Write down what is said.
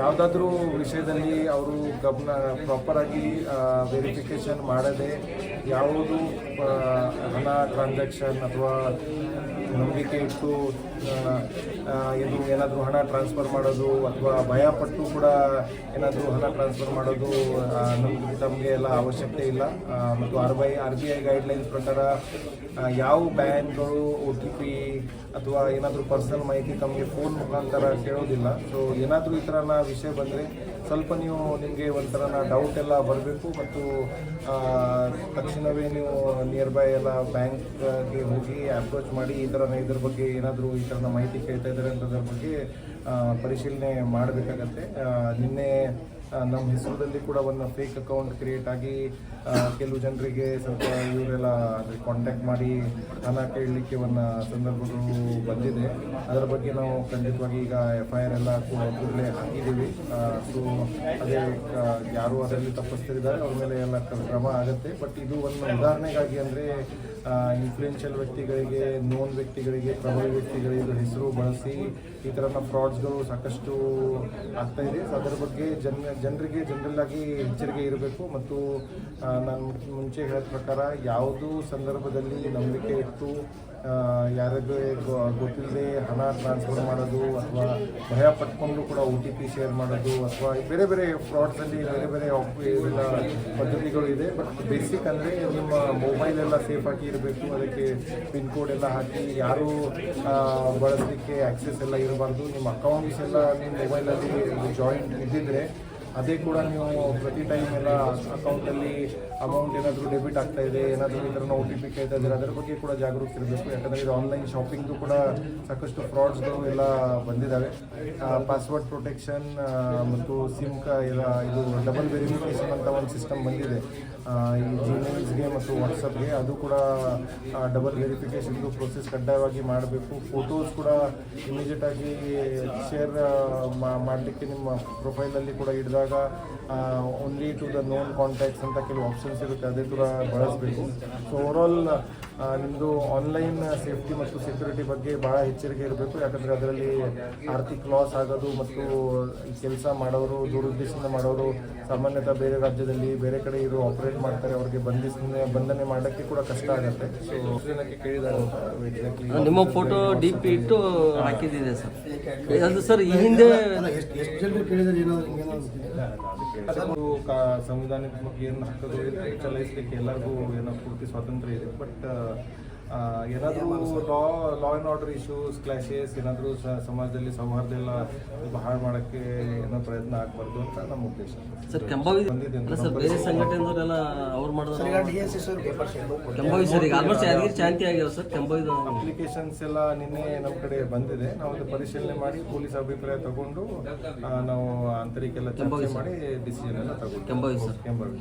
ಯಾವುದಾದ್ರೂ ವಿಷಯದಲ್ಲಿ ಅವರು ಗಮನ ಪ್ರಾಪರಾಗಿ ವೆರಿಫಿಕೇಷನ್ ಮಾಡದೆ ಯಾವುದು ಹಣ ಟ್ರಾನ್ಸಾಕ್ಷನ್ ಅಥವಾ ನಂಬಿಕೆ ಇಟ್ಟು ಇದು ಏನಾದರೂ ಹಣ ಟ್ರಾನ್ಸ್ಫರ್ ಮಾಡೋದು ಅಥವಾ ಭಯಪಟ್ಟು ಕೂಡ ಏನಾದರೂ ಹಣ ಟ್ರಾನ್ಸ್ಫರ್ ಮಾಡೋದು ನಮ್ಮ ತಮಗೆ ಎಲ್ಲ ಅವಶ್ಯಕತೆ ಇಲ್ಲ. ಮತ್ತು R by R B I guidelines ಪ್ರಕಾರ ಯಾವ ಬ್ಯಾಂಕ್ಗಳು ಒ ಟಿ ಪಿ ಅಥವಾ ಏನಾದರೂ ಪರ್ಸನಲ್ ಮಾಹಿತಿ ತಮಗೆ ಫೋನ್ ಮುಖಾಂತರ ಕೇಳೋದಿಲ್ಲ. ಸೊ ಏನಾದರೂ ಈ ಥರನ ವಿಷಯ ಬಂದರೆ ಸ್ವಲ್ಪ ನೀವು ನಿಮಗೆ ಒಂಥರನ ಡೌಟ್ ಎಲ್ಲ ಬರಬೇಕು ಮತ್ತು ತಕ್ಷಣವೇ ನೀವು ನಿಯರ್ ಬೈ ಎಲ್ಲ ಬ್ಯಾಂಕ್ಗೆ ಹೋಗಿ ಅಪ್ರೋಚ್ ಮಾಡಿ ಈ ಥರ ಇದ್ರ ಬಗ್ಗೆ ಏನಾದರೂ ಈ ಥರದ ಮಾಹಿತಿ ಕೇಳ್ತಾ ಇದ್ದಾರೆ ಅಂತದ್ರ ಬಗ್ಗೆ ಪರಿಶೀಲನೆ ಮಾಡಬೇಕಾಗತ್ತೆ. ನಿನ್ನೆ ನಮ್ಮ ಹೆಸರಲ್ಲಿ ಕೂಡ ಒಂದು ಫೇಕ್ ಅಕೌಂಟ್ ಕ್ರಿಯೇಟ್ ಆಗಿ ಕೆಲವು ಜನರಿಗೆ ಸ್ವಲ್ಪ ಇವರೆಲ್ಲ ಕಾಂಟ್ಯಾಕ್ಟ್ ಮಾಡಿ ಹಣ ಕೇಳಲಿಕ್ಕೆ ಒಂದು ಸಂದರ್ಭಗಳು ಬಂದಿದೆ. ಅದರ ಬಗ್ಗೆ ನಾವು ಖಂಡಿತವಾಗಿ ಈಗ ಎಫ್ ಐ ಆರ್ ಎಲ್ಲ ಕೂಡ ಕೂಡಲೇ ಹಾಕಿದ್ದೀವಿ. ಸೊ ಅದೇ ಯಾರು ಅದರಲ್ಲಿ ತಪ್ಪಿಸ್ತಿದ್ದಾರೆ, ಅವ್ರ ಮೇಲೆ ಎಲ್ಲ ಕ್ರಮ ಆಗುತ್ತೆ. ಬಟ್ ಇದು ಒಂದು ಉದಾಹರಣೆಗಾಗಿ ಅಂದರೆ ಇನ್ಫ್ಲೂಯೆನ್ಷಿಯಲ್ ವ್ಯಕ್ತಿಗಳಿಗೆ ನೋನ್ ವ್ಯಕ್ತಿಗಳಿಗೆ, ಪ್ರಭಾವಿ ವ್ಯಕ್ತಿಗಳಿಗೆ ಹೆಸರು ಬಳಸಿ ಈ ಥರ ಫ್ರಾಡ್ಸ್ಗಳು ಸಾಕಷ್ಟು ಆಗ್ತಾ ಇದೆ. ಅದರ ಬಗ್ಗೆ ಜನ ಜನರಿಗೆ ಜನರಲ್ ಆಗಿ ಎಚ್ಚರಿಕೆ ಇರಬೇಕು ಮತ್ತು ನಾನು ಮುಂಚೆ ಹೇಳಿದ ಪ್ರಕಾರ ಯಾವುದೂ ಸಂದರ್ಭದಲ್ಲಿ ನಂಬಿಕೆ ಇಟ್ಟು ಯಾರಿಗೆ ಗೊತ್ತಿಲ್ಲದೆ ಹಣ ಟ್ರಾನ್ಸ್ಫರ್ ಮಾಡೋದು ಅಥವಾ ಭಯ ಪಟ್ಕೊಂಡು ಕೂಡ ಒ ಟಿ ಪಿ ಶೇರ್ ಮಾಡೋದು ಅಥವಾ ಬೇರೆ ಬೇರೆ ಫ್ರಾಡ್ಸಲ್ಲಿ ಬೇರೆ ಬೇರೆ ಇದೆಲ್ಲ ಪದ್ಧತಿಗಳು ಇದೆ. ಬಟ್ ಬೇಸಿಕ್ ಅಂದರೆ ನಿಮ್ಮ ಮೊಬೈಲ್ ಎಲ್ಲ ಸೇಫ್ ಆಗಿ ಇರಬೇಕು. ಅದಕ್ಕೆ ಪಿನ್ ಕೋಡ್ ಎಲ್ಲ ಹಾಕಿ ಯಾರು ಬಳಸಲಿಕ್ಕೆ ಆಕ್ಸೆಸ್ ಎಲ್ಲ ಇರಬಾರ್ದು. ನಿಮ್ಮ ಅಕೌಂಟ್ಸ್ ಎಲ್ಲ ನಿಮ್ಮ ಮೊಬೈಲಲ್ಲಿ ಜಾಯಿಂಟ್ ಇದ್ದಿದ್ರೆ ಅದೇ ಕೂಡ ನೀವು ಪ್ರತಿ ಟೈಮ್ ಎಲ್ಲ ಅಕೌಂಟಲ್ಲಿ ಅಮೌಂಟ್ ಏನಾದರೂ ಡೆಬಿಟ್ ಆಗ್ತಾ ಇದೆ, ಏನಾದರೂ ಈ ಥರ ಒ ಟಿ ಪಿ ಕೇಳ್ತಾ ಇದ್ದಾರೆ, ಅದರ ಬಗ್ಗೆ ಕೂಡ ಜಾಗೃತಿ ಇರಬೇಕು. ಯಾಕಂದರೆ ಇದು ಆನ್ಲೈನ್ ಶಾಪಿಂಗು ಕೂಡ ಸಾಕಷ್ಟು ಫ್ರಾಡ್ಸ್ಗಳು ಎಲ್ಲ ಬಂದಿದ್ದಾವೆ ಪಾಸ್ವರ್ಡ್ ಪ್ರೊಟೆಕ್ಷನ್ ಮತ್ತು ಸಿಮ್ ಕ ಎಲ್ಲ ಇದು ಡಬಲ್ ವೆರಿಫಿಕೇಷನ್ ಅಂತ ಒಂದು ಸಿಸ್ಟಮ್ ಬಂದಿದೆ. ಈ ಜಿಮೇಲ್ಸ್ಗೆ ಮತ್ತು ವಾಟ್ಸಪ್ಗೆ ಅದು ಕೂಡ ಡಬಲ್ ವೆರಿಫಿಕೇಷನ್ದು ಪ್ರೊಸೆಸ್ ಕಡ್ಡಾಯವಾಗಿ ಮಾಡಬೇಕು. ಫೋಟೋಸ್ ಕೂಡ ಇಮಿಡಿಯೇಟ್ ಆಗಿ ಶೇರ್ ಮಾಡಲಿಕ್ಕೆ ನಿಮ್ಮ ಪ್ರೊಫೈಲಲ್ಲಿ ಕೂಡ ಹಿಡಿದಾಗ only to the known contacts ಅಂತ ಕೆಲವು ಆಪ್ಷನ್ಸ್ ಇರುತ್ತೆ ಅದೇ ಥರ ಬಳಸಬೇಕು. ಸೊ ಓವರಾಲ್ ನಿಮ್ಮದು ಆನ್ಲೈನ್ ಸೇಫ್ಟಿ ಮತ್ತು ಸೆಕ್ಯೂರಿಟಿ ಬಗ್ಗೆ ಭಾಳ ಎಚ್ಚರಿಕೆ ಇರಬೇಕು. ಯಾಕಂದರೆ ಅದರಲ್ಲಿ ಆರ್ಥಿಕ ಲಾಸ್ ಆಗೋದು ಮತ್ತು ಕೆಲಸ ಮಾಡೋರು ದುರುದ್ದೇಶದಿಂದ ಮಾಡೋರು ಸಾಮಾನ್ಯತಃ ಬೇರೆ ರಾಜ್ಯದಲ್ಲಿ ಬೇರೆ ಕಡೆ ಇರೋ ಆಪರೇಟ್ ಮಾಡ್ತಾರೆ ಅವ್ರಿಗೆ ಬಂಧಿಸನೆ ಬಂಧನೆ ಮಾಡೋಕ್ಕೆ ಕೂಡ ಕಷ್ಟ ಆಗುತ್ತೆ. ಸೊ ನಿಮ್ಮ ಫೋಟೋ ಡಿ ಪಿ ಇಟ್ಟು ಹಾಕಿದ್ದಿದೆ ಸರ್? ಅದು ಸರ್ ಈ ಹಿಂದೆ ಎಷ್ಟು ಜನರು ಕೇಳಿದ್ರೆ ಏನೋ ಅದು ಸಂವಿಧಾನಾತ್ಮಕ ಏನು ಹಕ್ಕದು ಇದೆ ಚಲಾಯಿಸಲಿಕ್ಕೆ ಎಲ್ಲರಿಗೂ ಏನೋ ಪೂರ್ತಿ ಸ್ವಾತಂತ್ರ್ಯ ಇದೆ. ಬಟ್ ಏನಾದರೂ law law and order issues clashes ಏನಾದರೂ ಸಮಾಜದಲ್ಲಿ ಸೌಹಾರ್ದ ಎಲ್ಲ ಹಾಳು ಮಾಡೋಕ್ಕೆ ಏನೋ ಪ್ರಯತ್ನ ಆಗಬಾರ್ದು ಅಂತ ನಮ್ಮ ಉದ್ದೇಶ. ಸರ್ ಕೆಂಬಾವಿ ಬಂದಿದೆ ಅಂತ ಸರ್ ಬೇರೆ ಸಂಘಟನೆಯವರೆಲ್ಲ ಅವ್ರು ಮಾಡಿದ್ರು ಕೆಂಬಾವಿ ಸರ್ ಈಗ ಆಲ್ಮೋಸ್ಟ್ ಯಾರಿಗೆ ಶಾಂತಿ ಸರ್ ಕೆಂಬಾವಿ ಅಪ್ಲಿಕೇಶನ್ಸ್ ಎಲ್ಲ ನಿನ್ನೆ ನಮ್ಮ ಕಡೆ ಬಂದಿದೆ. ನಾವು ಅದು ಪರಿಶೀಲನೆ ಮಾಡಿ ಪೊಲೀಸ್ ಅಭಿಪ್ರಾಯ ತಗೊಂಡು ನಾವು ಆಂತರಿಕ ಎಲ್ಲ ಚರ್ಚೆ ಮಾಡಿ ಡಿಸಿಷನ್ ಎಲ್ಲ ತಗೊಂಡು. ಕೆಂಬಾವಿ ಸರ್. ಕೆಂಬಾವಿ.